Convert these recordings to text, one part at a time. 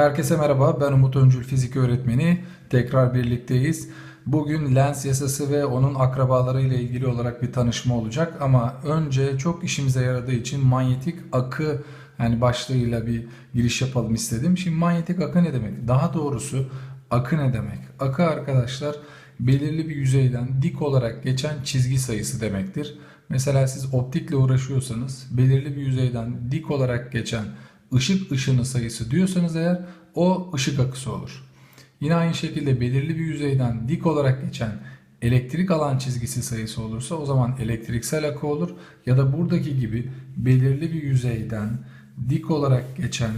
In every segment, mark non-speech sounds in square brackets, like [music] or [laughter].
Herkese merhaba, ben Umut Öncül fizik öğretmeni. Tekrar birlikteyiz. Bugün lens yasası ve onun akrabaları ile ilgili olarak bir tanışma olacak ama önce çok işimize yaradığı için manyetik akı yani başlığıyla bir giriş yapalım istedim. Şimdi manyetik akı ne demek? Daha doğrusu akı ne demek? Akı arkadaşlar belirli bir yüzeyden dik olarak geçen çizgi sayısı demektir. Mesela siz optikle uğraşıyorsanız belirli bir yüzeyden dik olarak geçen ışık ışını sayısı diyorsanız eğer o ışık akısı olur. Yine aynı şekilde belirli bir yüzeyden dik olarak geçen elektrik alan çizgisi sayısı olursa o zaman elektriksel akı olur. Ya da buradaki gibi belirli bir yüzeyden dik olarak geçen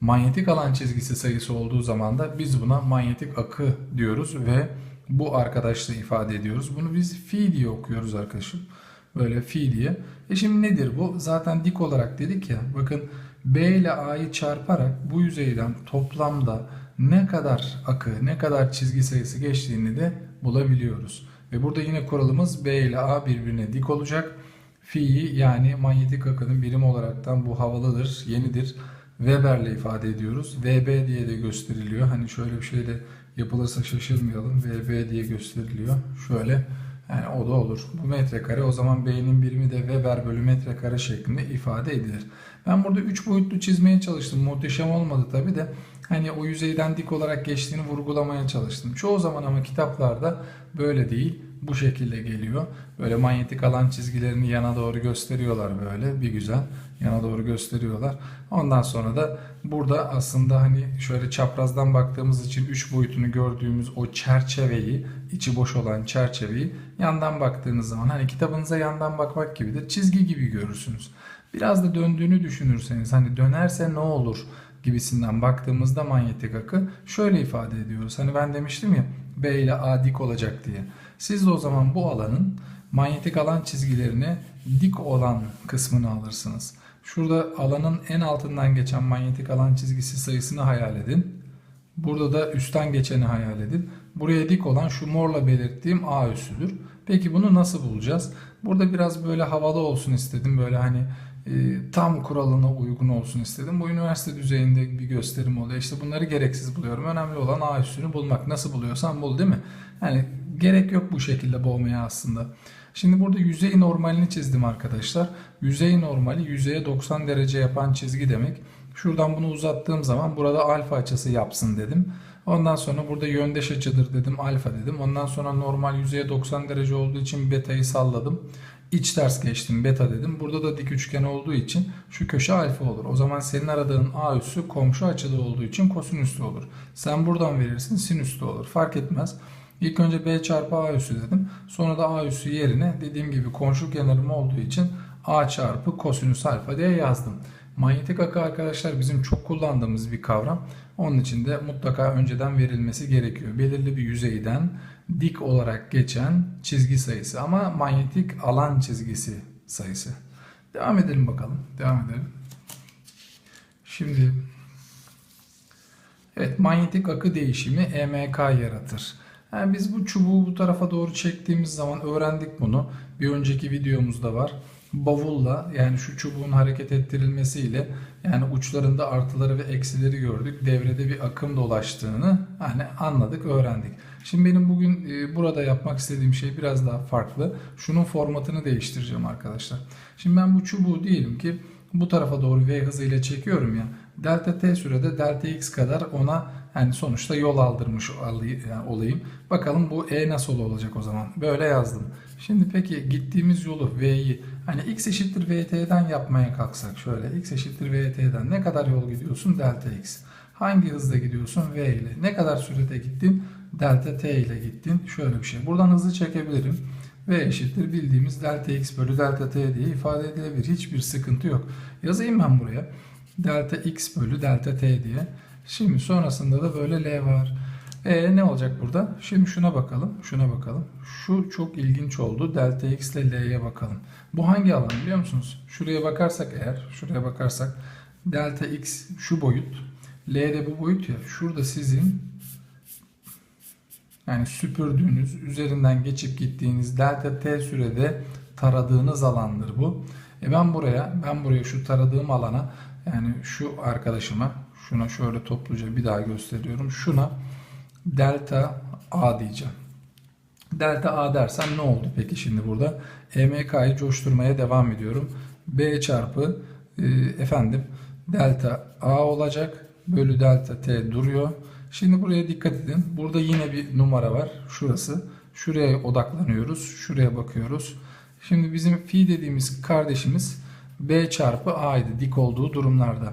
manyetik alan çizgisi sayısı olduğu zaman da biz buna manyetik akı diyoruz ve bu arkadaşla ifade ediyoruz. Bunu biz fi diye okuyoruz arkadaşım. Böyle fi diye. E şimdi nedir bu? Zaten dik olarak dedik ya. Bakın B ile A'yı çarparak bu yüzeyden toplamda ne kadar akı, ne kadar çizgi sayısı geçtiğini de bulabiliyoruz. Ve burada yine kuralımız B ile A birbirine dik olacak. Fi'yi yani manyetik akının birim olaraktan bu havalıdır, yenidir. Weber'le ifade ediyoruz. VB diye de gösteriliyor. Hani şöyle bir şeyle yapılırsa şaşırmayalım. VB diye gösteriliyor. Şöyle yani o da olur. Bu metrekare o zaman B'nin birimi de Weber bölü metrekare şeklinde ifade edilir. Ben burada 3 boyutlu çizmeye çalıştım. Muhteşem olmadı tabi de hani o yüzeyden dik olarak geçtiğini vurgulamaya çalıştım. Çoğu zaman ama kitaplarda böyle değil. Bu şekilde geliyor. Böyle manyetik alan çizgilerini yana doğru gösteriyorlar böyle bir güzel. Yana doğru gösteriyorlar. Ondan sonra da burada aslında hani şöyle çaprazdan baktığımız için 3 boyutunu gördüğümüz o çerçeveyi, içi boş olan çerçeveyi yandan baktığınız zaman hani kitabınıza yandan bakmak gibidir. Çizgi gibi görürsünüz. Biraz da döndüğünü düşünürseniz hani dönerse ne olur gibisinden baktığımızda manyetik akı şöyle ifade ediyoruz. Hani ben demiştim ya B ile A dik olacak diye. Siz de o zaman bu alanın manyetik alan çizgilerini dik olan kısmını alırsınız. Şurada alanın en altından geçen manyetik alan çizgisi sayısını hayal edin. Burada da üstten geçeni hayal edin. Buraya dik olan şu morla belirttiğim A üssüdür. Peki bunu nasıl bulacağız? Burada biraz böyle havalı olsun istedim. Böyle hani e, tam kuralına uygun olsun istedim. Bu üniversite düzeyinde bir gösterim oluyor. İşte bunları gereksiz buluyorum. Önemli olan A üssünü bulmak. Nasıl buluyorsan bul değil mi? Yani gerek yok bu şekilde boğmaya aslında. Şimdi burada yüzey normalini çizdim arkadaşlar. Yüzey normali yüzeye 90 derece yapan çizgi demek. Şuradan bunu uzattığım zaman burada alfa açısı yapsın dedim. Ondan sonra burada yöndeş açıdır dedim alfa dedim. Ondan sonra normal yüzeye 90 derece olduğu için beta'yı salladım. İç ters geçtim beta dedim. Burada da dik üçgen olduğu için şu köşe alfa olur. O zaman senin aradığın A üssü komşu açıda olduğu için kosinüslü olur. Sen buradan verirsin sinüslü olur. Fark etmez. İlk önce B çarpı A üssü dedim. Sonra da A üssü yerine dediğim gibi komşu kenarım olduğu için A çarpı kosinüs alfa diye yazdım. Manyetik akı arkadaşlar bizim çok kullandığımız bir kavram. Onun için de mutlaka önceden verilmesi gerekiyor. Belirli bir yüzeyden dik olarak geçen çizgi sayısı ama manyetik alan çizgisi sayısı. Devam edelim bakalım. Devam edelim. Şimdi evet manyetik akı değişimi EMK yaratır. Yani biz bu çubuğu bu tarafa doğru çektiğimiz zaman öğrendik bunu. Bir önceki videomuzda var. Bavulla yani şu çubuğun hareket ettirilmesiyle yani uçlarında artıları ve eksileri gördük. Devrede bir akım dolaştığını hani anladık, öğrendik. Şimdi benim bugün e, burada yapmak istediğim şey biraz daha farklı. Şunun formatını değiştireceğim arkadaşlar. Şimdi ben bu çubuğu diyelim ki bu tarafa doğru v hızıyla çekiyorum ya. Delta t sürede delta x kadar ona yani sonuçta yol aldırmış olayım. Bakalım bu e nasıl olacak o zaman. Böyle yazdım. Şimdi peki gittiğimiz yolu v'yi hani x eşittir vt'den yapmaya kalksak şöyle x eşittir vt'den ne kadar yol gidiyorsun delta x. Hangi hızda gidiyorsun v ile. Ne kadar sürede gittin delta t ile gittin. Şöyle bir şey. Buradan hızlı çekebilirim. V eşittir bildiğimiz delta x bölü delta t diye ifade edilebilir. Hiçbir sıkıntı yok. Yazayım ben buraya. Delta x bölü delta t diye. Şimdi sonrasında da böyle L var. E ne olacak burada? Şimdi şuna bakalım. Şuna bakalım. Şu çok ilginç oldu. Delta x ile L'ye bakalım. Bu hangi alan biliyor musunuz? Şuraya bakarsak eğer, şuraya bakarsak delta x şu boyut. L de bu boyut ya. Şurada sizin yani süpürdüğünüz, üzerinden geçip gittiğiniz delta t sürede taradığınız alandır bu. E ben buraya, ben buraya şu taradığım alana yani şu arkadaşıma şuna şöyle topluca bir daha gösteriyorum. Şuna delta A diyeceğim. Delta A dersen ne oldu peki şimdi burada? EMK'yı coşturmaya devam ediyorum. B çarpı e, efendim delta A olacak. Bölü delta T duruyor. Şimdi buraya dikkat edin. Burada yine bir numara var. Şurası. Şuraya odaklanıyoruz. Şuraya bakıyoruz. Şimdi bizim fi dediğimiz kardeşimiz B çarpı A'ydı dik olduğu durumlarda.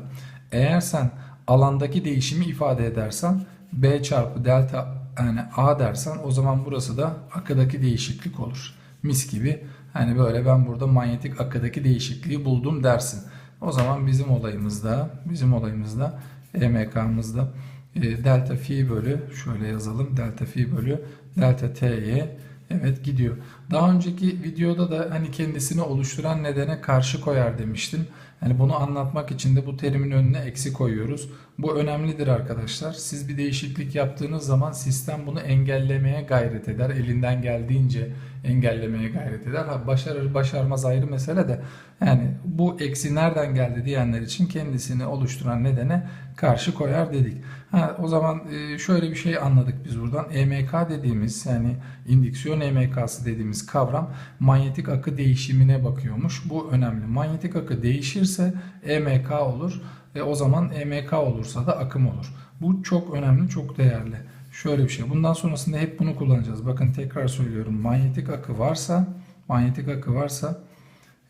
Eğer sen alandaki değişimi ifade edersen B çarpı delta yani A dersen o zaman burası da akıdaki değişiklik olur. Mis gibi hani böyle ben burada manyetik akıdaki değişikliği buldum dersin. O zaman bizim olayımızda bizim olayımızda EMK'mızda e, delta fi bölü şöyle yazalım delta fi bölü delta t'ye evet gidiyor. Daha önceki videoda da hani kendisini oluşturan nedene karşı koyar demiştim. Yani bunu anlatmak için de bu terimin önüne eksi koyuyoruz. Bu önemlidir arkadaşlar. Siz bir değişiklik yaptığınız zaman sistem bunu engellemeye gayret eder. Elinden geldiğince engellemeye gayret eder. Ha, başarır başarmaz ayrı mesele de yani bu eksi nereden geldi diyenler için kendisini oluşturan nedene karşı koyar dedik. Ha, o zaman e, şöyle bir şey anladık biz buradan. EMK dediğimiz yani indüksiyon EMK'sı dediğimiz kavram manyetik akı değişimine bakıyormuş. Bu önemli. Manyetik akı değişirse EMK olur. E, o zaman EMK olursa da akım olur. Bu çok önemli, çok değerli. Şöyle bir şey. Bundan sonrasında hep bunu kullanacağız. Bakın tekrar söylüyorum. Manyetik akı varsa, manyetik akı varsa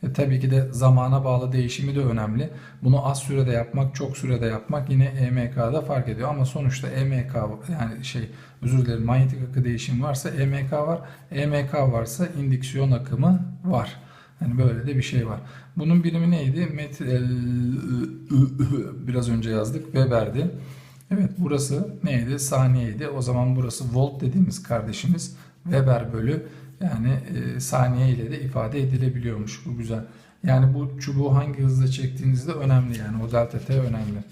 e, tabii ki de zamana bağlı değişimi de önemli. Bunu az sürede yapmak, çok sürede yapmak yine EMK'da fark ediyor. Ama sonuçta EMK yani şey özür dilerim manyetik akı değişimi varsa EMK var. EMK varsa indüksiyon akımı var. Hani böyle de bir şey var. Bunun birimi neydi? Met [laughs] biraz önce yazdık. Weber'di. Evet burası neydi? Saniyeydi. O zaman burası volt dediğimiz kardeşimiz Weber bölü yani e, saniye ile de ifade edilebiliyormuş. Bu güzel. Yani bu çubuğu hangi hızla çektiğinizde önemli yani. O delta t önemli.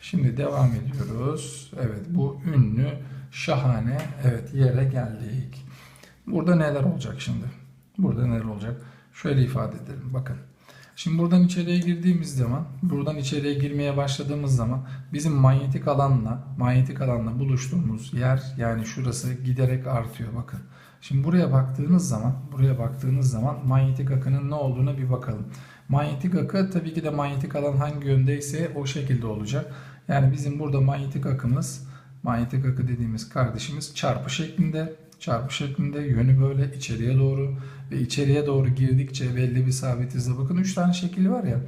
Şimdi devam ediyoruz. Evet bu ünlü şahane evet yere geldik. Burada neler olacak şimdi? Burada neler olacak? Şöyle ifade edelim. Bakın. Şimdi buradan içeriye girdiğimiz zaman, buradan içeriye girmeye başladığımız zaman bizim manyetik alanla, manyetik alanla buluştuğumuz yer yani şurası giderek artıyor bakın. Şimdi buraya baktığınız zaman, buraya baktığınız zaman manyetik akının ne olduğuna bir bakalım. Manyetik akı tabii ki de manyetik alan hangi yöndeyse o şekilde olacak. Yani bizim burada manyetik akımız, manyetik akı dediğimiz kardeşimiz çarpı şeklinde çarpı şeklinde yönü böyle içeriye doğru ve içeriye doğru girdikçe belli bir sabit hızla bakın 3 tane şekil var ya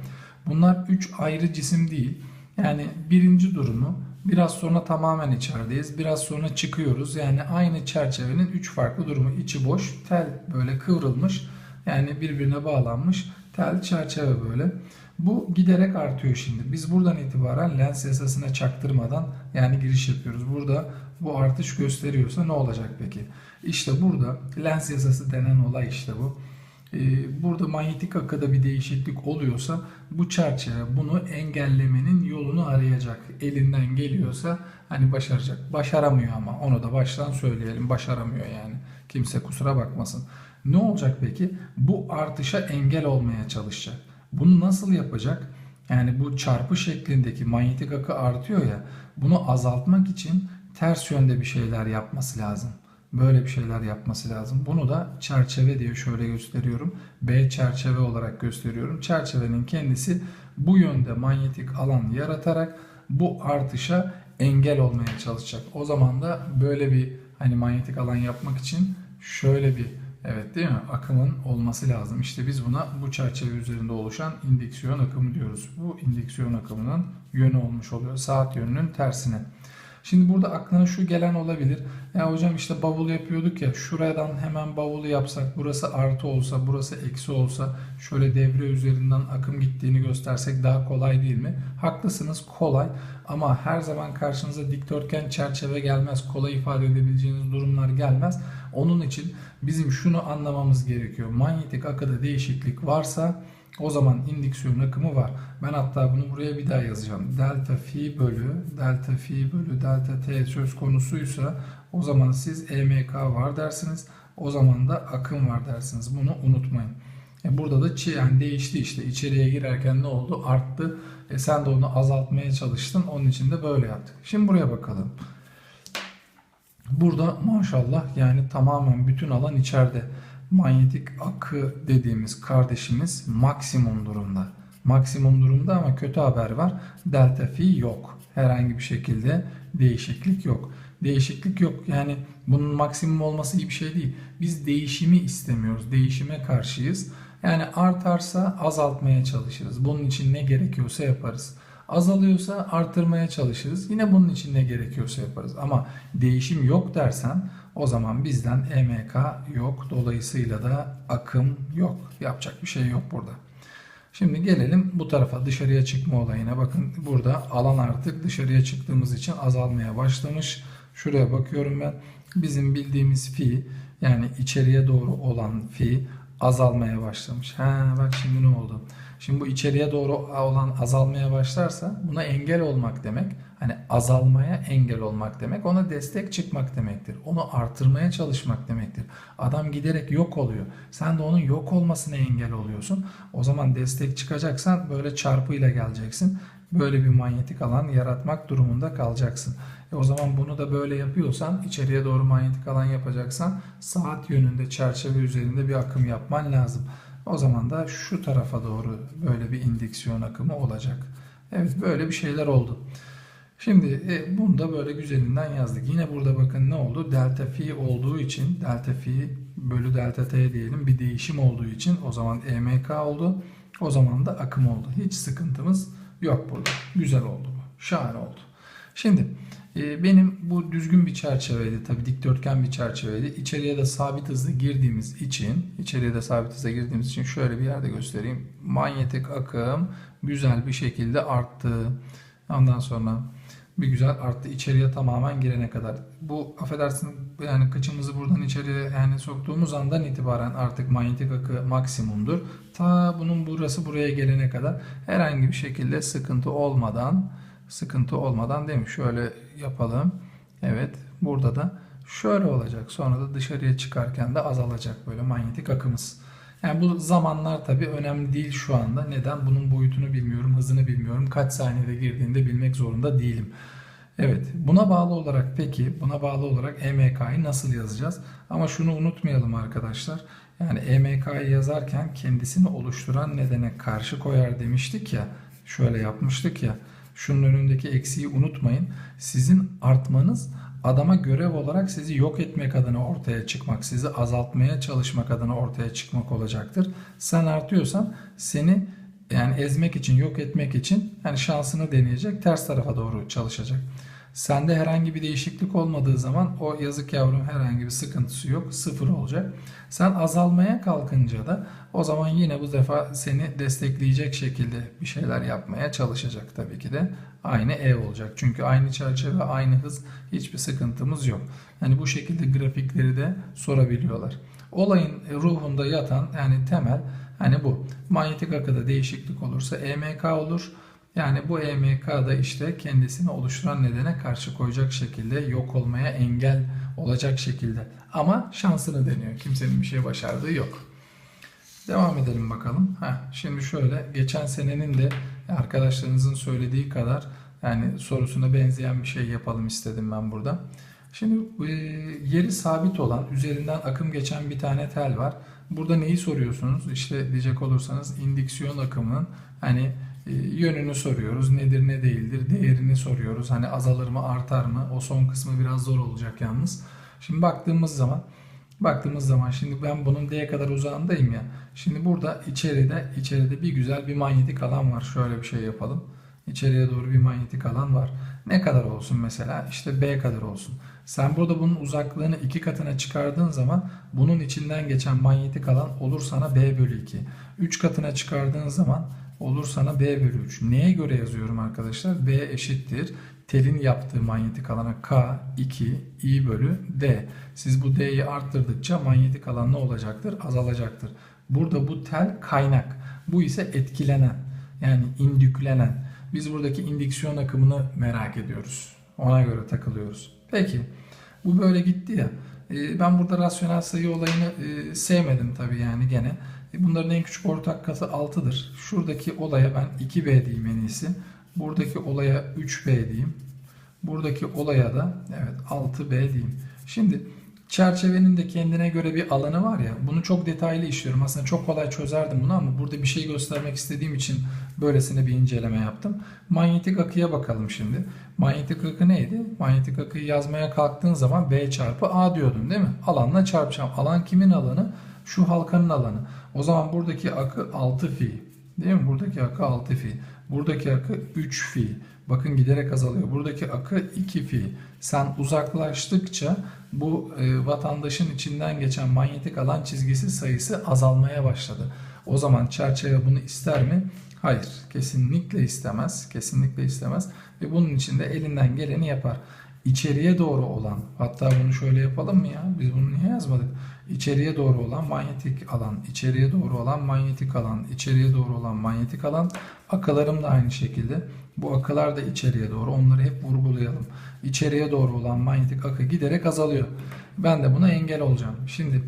bunlar 3 ayrı cisim değil. Yani birinci durumu biraz sonra tamamen içerideyiz. Biraz sonra çıkıyoruz. Yani aynı çerçevenin 3 farklı durumu. içi boş, tel böyle kıvrılmış. Yani birbirine bağlanmış. Tel çerçeve böyle. Bu giderek artıyor şimdi. Biz buradan itibaren lens yasasına çaktırmadan yani giriş yapıyoruz. Burada bu artış gösteriyorsa ne olacak peki? İşte burada lens yasası denen olay işte bu. Ee, burada manyetik akıda bir değişiklik oluyorsa bu çerçeve bunu engellemenin yolunu arayacak. Elinden geliyorsa hani başaracak. Başaramıyor ama onu da baştan söyleyelim. Başaramıyor yani. Kimse kusura bakmasın. Ne olacak peki? Bu artışa engel olmaya çalışacak. Bunu nasıl yapacak? Yani bu çarpı şeklindeki manyetik akı artıyor ya. Bunu azaltmak için ters yönde bir şeyler yapması lazım. Böyle bir şeyler yapması lazım. Bunu da çerçeve diye şöyle gösteriyorum. B çerçeve olarak gösteriyorum. Çerçevenin kendisi bu yönde manyetik alan yaratarak bu artışa engel olmaya çalışacak. O zaman da böyle bir hani manyetik alan yapmak için şöyle bir evet değil mi akımın olması lazım. İşte biz buna bu çerçeve üzerinde oluşan indüksiyon akımı diyoruz. Bu indüksiyon akımının yönü olmuş oluyor. Saat yönünün tersine. Şimdi burada aklına şu gelen olabilir. Ya hocam işte bavul yapıyorduk ya şuradan hemen bavulu yapsak burası artı olsa burası eksi olsa şöyle devre üzerinden akım gittiğini göstersek daha kolay değil mi? Haklısınız kolay ama her zaman karşınıza dikdörtgen çerçeve gelmez. Kolay ifade edebileceğiniz durumlar gelmez. Onun için bizim şunu anlamamız gerekiyor. Manyetik akıda değişiklik varsa o zaman indüksiyon akımı var. Ben hatta bunu buraya bir daha yazacağım. Delta fi bölü delta fi bölü delta t söz konusuysa o zaman siz EMK var dersiniz. O zaman da akım var dersiniz. Bunu unutmayın. E burada da çi- yani değişti işte içeriye girerken ne oldu? Arttı. E sen de onu azaltmaya çalıştın. Onun için de böyle yaptık. Şimdi buraya bakalım. Burada maşallah yani tamamen bütün alan içeride. Manyetik akı dediğimiz kardeşimiz maksimum durumda. Maksimum durumda ama kötü haber var. Delta fi yok. Herhangi bir şekilde değişiklik yok. Değişiklik yok. Yani bunun maksimum olması iyi bir şey değil. Biz değişimi istemiyoruz. Değişime karşıyız. Yani artarsa azaltmaya çalışırız. Bunun için ne gerekiyorsa yaparız. Azalıyorsa artırmaya çalışırız. Yine bunun için ne gerekiyorsa yaparız. Ama değişim yok dersen o zaman bizden EMK yok. Dolayısıyla da akım yok. Yapacak bir şey yok burada. Şimdi gelelim bu tarafa dışarıya çıkma olayına. Bakın burada alan artık dışarıya çıktığımız için azalmaya başlamış. Şuraya bakıyorum ben. Bizim bildiğimiz fi yani içeriye doğru olan fi azalmaya başlamış. Ha bak şimdi ne oldu? Şimdi bu içeriye doğru olan azalmaya başlarsa buna engel olmak demek. Hani azalmaya engel olmak demek. Ona destek çıkmak demektir. Onu artırmaya çalışmak demektir. Adam giderek yok oluyor. Sen de onun yok olmasına engel oluyorsun. O zaman destek çıkacaksan böyle çarpıyla geleceksin. Böyle bir manyetik alan yaratmak durumunda kalacaksın. E o zaman bunu da böyle yapıyorsan, içeriye doğru manyetik alan yapacaksan saat yönünde çerçeve üzerinde bir akım yapman lazım. O zaman da şu tarafa doğru böyle bir indüksiyon akımı olacak. Evet böyle bir şeyler oldu. Şimdi e, bunu da böyle güzelinden yazdık. Yine burada bakın ne oldu? Delta fi olduğu için delta fi bölü delta t diyelim bir değişim olduğu için o zaman EMK oldu. O zaman da akım oldu. Hiç sıkıntımız yok burada. Güzel oldu bu. Şahane oldu. Şimdi e, benim bu düzgün bir çerçeveydi. Tabii dikdörtgen bir çerçeveydi. İçeriye de sabit hızla girdiğimiz için, içeriye de sabit hızla girdiğimiz için şöyle bir yerde göstereyim. Manyetik akım güzel bir şekilde arttı. Ondan sonra bir güzel arttı içeriye tamamen girene kadar. Bu affedersin yani kıçımızı buradan içeriye yani soktuğumuz andan itibaren artık manyetik akı maksimumdur. Ta bunun burası buraya gelene kadar herhangi bir şekilde sıkıntı olmadan sıkıntı olmadan demiş. Şöyle yapalım. Evet burada da şöyle olacak. Sonra da dışarıya çıkarken de azalacak böyle manyetik akımız. Yani bu zamanlar tabii önemli değil şu anda. Neden? Bunun boyutunu bilmiyorum, hızını bilmiyorum. Kaç saniyede girdiğinde bilmek zorunda değilim. Evet, buna bağlı olarak peki, buna bağlı olarak EMK'yı nasıl yazacağız? Ama şunu unutmayalım arkadaşlar. Yani EMK'yı yazarken kendisini oluşturan nedene karşı koyar demiştik ya. Şöyle yapmıştık ya. Şunun önündeki eksiği unutmayın. Sizin artmanız adama görev olarak sizi yok etmek adına ortaya çıkmak, sizi azaltmaya çalışmak adına ortaya çıkmak olacaktır. Sen artıyorsan seni yani ezmek için, yok etmek için yani şansını deneyecek, ters tarafa doğru çalışacak. Sende herhangi bir değişiklik olmadığı zaman o yazık yavrum herhangi bir sıkıntısı yok, sıfır olacak. Sen azalmaya kalkınca da o zaman yine bu defa seni destekleyecek şekilde bir şeyler yapmaya çalışacak tabii ki de. Aynı ev olacak. Çünkü aynı çerçeve, aynı hız hiçbir sıkıntımız yok. Yani bu şekilde grafikleri de sorabiliyorlar. Olayın ruhunda yatan yani temel hani bu. Manyetik akıda değişiklik olursa EMK olur. Yani bu EMK da işte kendisini oluşturan nedene karşı koyacak şekilde yok olmaya engel olacak şekilde. Ama şansını deniyor. Kimsenin bir şey başardığı yok. Devam edelim bakalım. Heh, şimdi şöyle geçen senenin de arkadaşlarınızın söylediği kadar yani sorusuna benzeyen bir şey yapalım istedim ben burada. Şimdi e, yeri sabit olan üzerinden akım geçen bir tane tel var. Burada neyi soruyorsunuz? İşte diyecek olursanız indüksiyon akımının hani yönünü soruyoruz. Nedir ne değildir değerini soruyoruz. Hani azalır mı artar mı? O son kısmı biraz zor olacak yalnız. Şimdi baktığımız zaman baktığımız zaman şimdi ben bunun D'ye kadar uzağındayım ya. Şimdi burada içeride içeride bir güzel bir manyetik alan var. Şöyle bir şey yapalım. İçeriye doğru bir manyetik alan var. Ne kadar olsun mesela? İşte B kadar olsun. Sen burada bunun uzaklığını iki katına çıkardığın zaman bunun içinden geçen manyetik alan olur sana B bölü 2. 3 katına çıkardığın zaman olur sana B bölü 3. Neye göre yazıyorum arkadaşlar? B eşittir. Telin yaptığı manyetik alana K 2 I bölü D. Siz bu D'yi arttırdıkça manyetik alan ne olacaktır? Azalacaktır. Burada bu tel kaynak. Bu ise etkilenen. Yani indüklenen. Biz buradaki indüksiyon akımını merak ediyoruz. Ona göre takılıyoruz. Peki. Bu böyle gitti ya. E, Ben burada rasyonel sayı olayını e, sevmedim tabii yani gene. E bunların en küçük ortak katı 6'dır. Şuradaki olaya ben 2B diyeyim en iyisi. Buradaki olaya 3B diyeyim. Buradaki olaya da evet 6B diyeyim. Şimdi çerçevenin de kendine göre bir alanı var ya bunu çok detaylı işliyorum. Aslında çok kolay çözerdim bunu ama burada bir şey göstermek istediğim için böylesine bir inceleme yaptım. Manyetik akıya bakalım şimdi. Manyetik akı neydi? Manyetik akıyı yazmaya kalktığın zaman B çarpı A diyordun değil mi? Alanla çarpacağım. Alan kimin alanı? Şu halkanın alanı. O zaman buradaki akı 6 fi. Değil mi? Buradaki akı 6 fi. Buradaki akı 3 fi. Bakın giderek azalıyor. Buradaki akı 2 fi. Sen uzaklaştıkça bu e, vatandaşın içinden geçen manyetik alan çizgisi sayısı azalmaya başladı. O zaman çerçeve bunu ister mi? Hayır. Kesinlikle istemez. Kesinlikle istemez. Ve bunun için de elinden geleni yapar. İçeriye doğru olan, hatta bunu şöyle yapalım mı ya? Biz bunu niye yazmadık? İçeriye doğru olan manyetik alan, içeriye doğru olan manyetik alan, içeriye doğru olan manyetik alan. Akılarım da aynı şekilde. Bu akılar da içeriye doğru. Onları hep vurgulayalım. İçeriye doğru olan manyetik akı giderek azalıyor. Ben de buna engel olacağım. Şimdi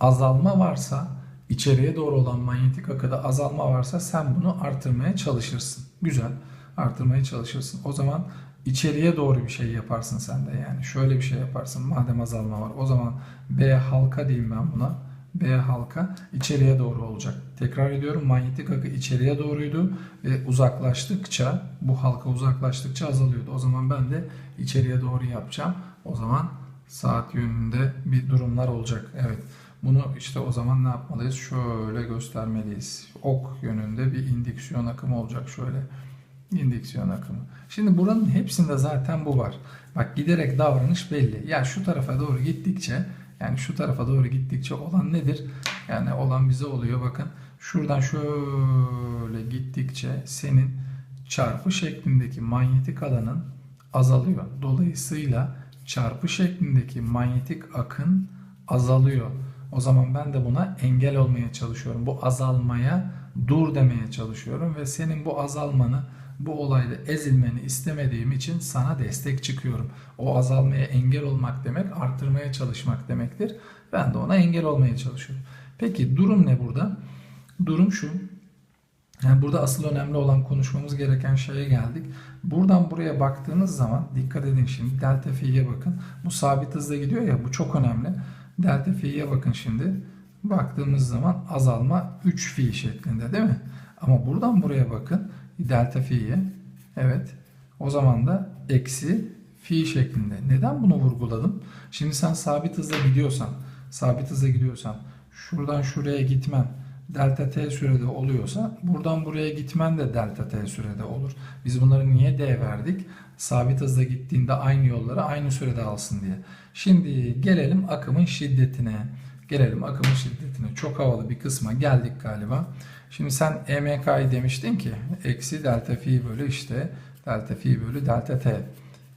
azalma varsa, içeriye doğru olan manyetik akıda azalma varsa sen bunu artırmaya çalışırsın. Güzel. Artırmaya çalışırsın. O zaman içeriye doğru bir şey yaparsın sen de yani. Şöyle bir şey yaparsın madem azalma var. O zaman B halka diyeyim ben buna. B halka içeriye doğru olacak. Tekrar ediyorum manyetik akı içeriye doğruydu ve uzaklaştıkça bu halka uzaklaştıkça azalıyordu. O zaman ben de içeriye doğru yapacağım. O zaman saat yönünde bir durumlar olacak. Evet. Bunu işte o zaman ne yapmalıyız? Şöyle göstermeliyiz. Ok yönünde bir indüksiyon akımı olacak şöyle. İndüksiyon akımı. Şimdi buranın hepsinde zaten bu var. Bak giderek davranış belli. Ya şu tarafa doğru gittikçe yani şu tarafa doğru gittikçe olan nedir? Yani olan bize oluyor bakın. Şuradan şöyle gittikçe senin çarpı şeklindeki manyetik alanın azalıyor. Dolayısıyla çarpı şeklindeki manyetik akın azalıyor. O zaman ben de buna engel olmaya çalışıyorum. Bu azalmaya dur demeye çalışıyorum ve senin bu azalmanı bu olayda ezilmeni istemediğim için sana destek çıkıyorum. O azalmaya engel olmak demek artırmaya çalışmak demektir. Ben de ona engel olmaya çalışıyorum. Peki durum ne burada? Durum şu. Yani burada asıl önemli olan konuşmamız gereken şeye geldik. Buradan buraya baktığınız zaman dikkat edin şimdi delta fi'ye bakın. Bu sabit hızla gidiyor ya bu çok önemli. Delta fi'ye bakın şimdi. Baktığımız zaman azalma 3 fi şeklinde değil mi? Ama buradan buraya bakın delta fi'ye. Evet. O zaman da eksi fi şeklinde. Neden bunu vurguladım? Şimdi sen sabit hızla gidiyorsan, sabit hızla gidiyorsan şuradan şuraya gitmen delta t sürede oluyorsa buradan buraya gitmen de delta t sürede olur. Biz bunları niye d verdik? Sabit hızla gittiğinde aynı yolları aynı sürede alsın diye. Şimdi gelelim akımın şiddetine. Gelelim akımın şiddetine. Çok havalı bir kısma geldik galiba. Şimdi sen EMK'yı demiştin ki eksi delta fi bölü işte delta fi bölü delta t.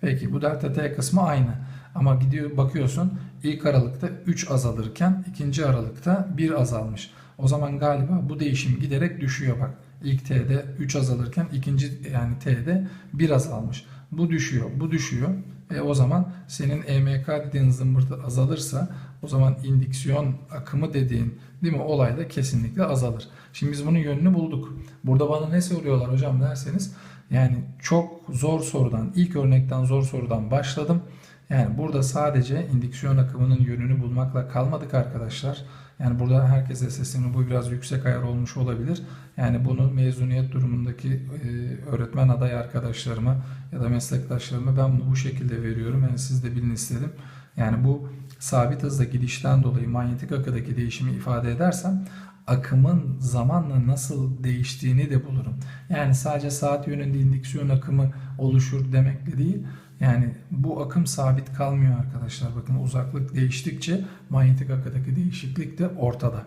Peki bu delta t kısmı aynı. Ama gidiyor bakıyorsun ilk aralıkta 3 azalırken ikinci aralıkta 1 azalmış. O zaman galiba bu değişim giderek düşüyor bak. İlk t'de 3 azalırken ikinci yani t'de 1 azalmış. Bu düşüyor, bu düşüyor. E o zaman senin EMK dediğin zımbırtı azalırsa o zaman indüksiyon akımı dediğin değil mi olay da kesinlikle azalır. Şimdi biz bunun yönünü bulduk. Burada bana ne soruyorlar hocam derseniz yani çok zor sorudan ilk örnekten zor sorudan başladım. Yani burada sadece indüksiyon akımının yönünü bulmakla kalmadık arkadaşlar. Yani burada herkese sesleniyor. Bu biraz yüksek ayar olmuş olabilir. Yani bunu mezuniyet durumundaki e, öğretmen aday arkadaşlarıma ya da meslektaşlarıma ben bunu bu şekilde veriyorum. Yani siz de bilin istedim. Yani bu sabit hızla gidişten dolayı manyetik akıdaki değişimi ifade edersem akımın zamanla nasıl değiştiğini de bulurum. Yani sadece saat yönünde indüksiyon akımı oluşur demekle değil. Yani bu akım sabit kalmıyor arkadaşlar. Bakın uzaklık değiştikçe manyetik akıdaki değişiklik de ortada.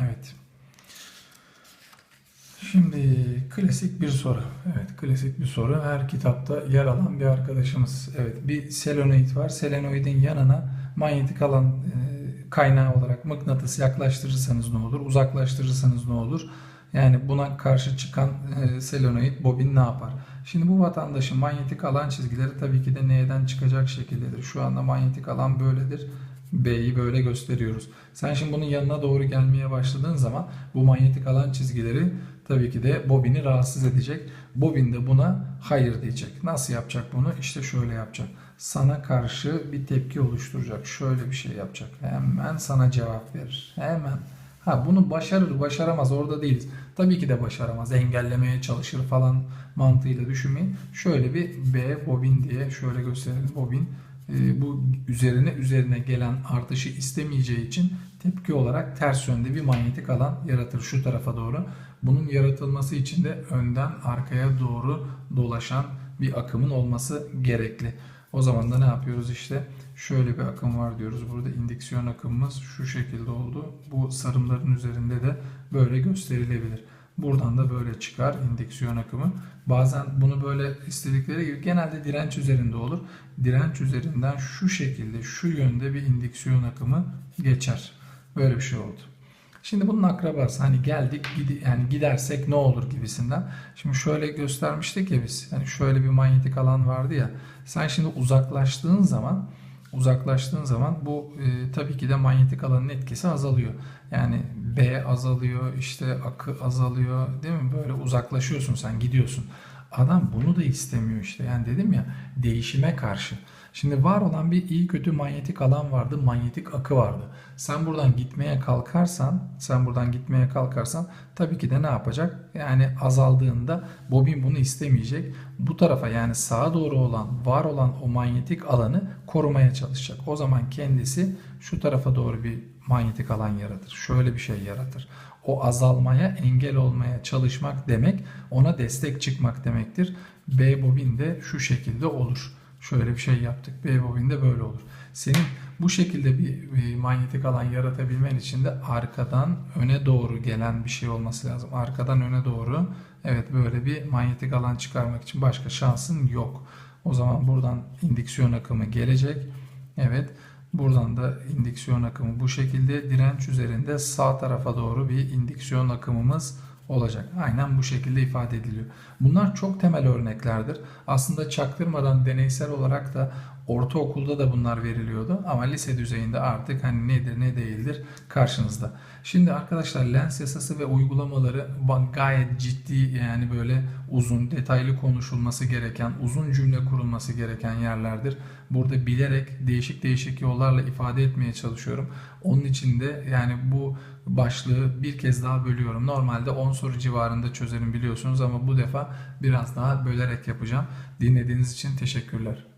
Evet. Şimdi klasik bir soru. Evet klasik bir soru. Her kitapta yer alan bir arkadaşımız. Evet bir selenoid var. Selenoidin yanına manyetik alan e, kaynağı olarak mıknatıs yaklaştırırsanız ne olur? Uzaklaştırırsanız ne olur? Yani buna karşı çıkan e, selenoid bobin ne yapar? Şimdi bu vatandaşın manyetik alan çizgileri tabii ki de neyden çıkacak şekildedir. Şu anda manyetik alan böyledir. B'yi böyle gösteriyoruz. Sen şimdi bunun yanına doğru gelmeye başladığın zaman bu manyetik alan çizgileri tabii ki de bobini rahatsız edecek. Bobin de buna hayır diyecek. Nasıl yapacak bunu? İşte şöyle yapacak. Sana karşı bir tepki oluşturacak. Şöyle bir şey yapacak. Hemen sana cevap verir. Hemen. Ha bunu başarır, başaramaz orada değiliz. Tabii ki de başaramaz. Engellemeye çalışır falan mantığıyla düşünmeyin. Şöyle bir B bobin diye şöyle gösterelim bobin. Ee, bu üzerine üzerine gelen artışı istemeyeceği için tepki olarak ters yönde bir manyetik alan yaratır şu tarafa doğru. Bunun yaratılması için de önden arkaya doğru dolaşan bir akımın olması gerekli. O zaman da ne yapıyoruz işte? Şöyle bir akım var diyoruz. Burada indüksiyon akımımız şu şekilde oldu. Bu sarımların üzerinde de böyle gösterilebilir. Buradan da böyle çıkar indüksiyon akımı. Bazen bunu böyle istedikleri gibi genelde direnç üzerinde olur. Direnç üzerinden şu şekilde şu yönde bir indüksiyon akımı geçer. Böyle bir şey oldu. Şimdi bunun akrabası hani geldik gidi, yani gidersek ne olur gibisinden. Şimdi şöyle göstermiştik ya biz. Yani şöyle bir manyetik alan vardı ya. Sen şimdi uzaklaştığın zaman uzaklaştığın zaman bu e, tabii ki de manyetik alanın etkisi azalıyor. Yani B azalıyor, işte akı azalıyor, değil mi? Böyle uzaklaşıyorsun sen, gidiyorsun. Adam bunu da istemiyor işte. Yani dedim ya değişime karşı. Şimdi var olan bir iyi kötü manyetik alan vardı, manyetik akı vardı. Sen buradan gitmeye kalkarsan, sen buradan gitmeye kalkarsan tabii ki de ne yapacak? Yani azaldığında bobin bunu istemeyecek. Bu tarafa yani sağa doğru olan, var olan o manyetik alanı korumaya çalışacak. O zaman kendisi şu tarafa doğru bir manyetik alan yaratır. Şöyle bir şey yaratır. O azalmaya engel olmaya çalışmak demek ona destek çıkmak demektir. B bobin de şu şekilde olur. Şöyle bir şey yaptık. B bobinde böyle olur. Senin bu şekilde bir, bir manyetik alan yaratabilmen için de arkadan öne doğru gelen bir şey olması lazım. Arkadan öne doğru evet böyle bir manyetik alan çıkarmak için başka şansın yok. O zaman buradan indüksiyon akımı gelecek. Evet. Buradan da indüksiyon akımı bu şekilde direnç üzerinde sağ tarafa doğru bir indüksiyon akımımız olacak. Aynen bu şekilde ifade ediliyor. Bunlar çok temel örneklerdir. Aslında çaktırmadan deneysel olarak da ortaokulda da bunlar veriliyordu ama lise düzeyinde artık hani nedir ne değildir karşınızda. Şimdi arkadaşlar lens yasası ve uygulamaları gayet ciddi yani böyle uzun detaylı konuşulması gereken uzun cümle kurulması gereken yerlerdir. Burada bilerek değişik değişik yollarla ifade etmeye çalışıyorum. Onun için de yani bu başlığı bir kez daha bölüyorum. Normalde 10 soru civarında çözerim biliyorsunuz ama bu defa biraz daha bölerek yapacağım. Dinlediğiniz için teşekkürler.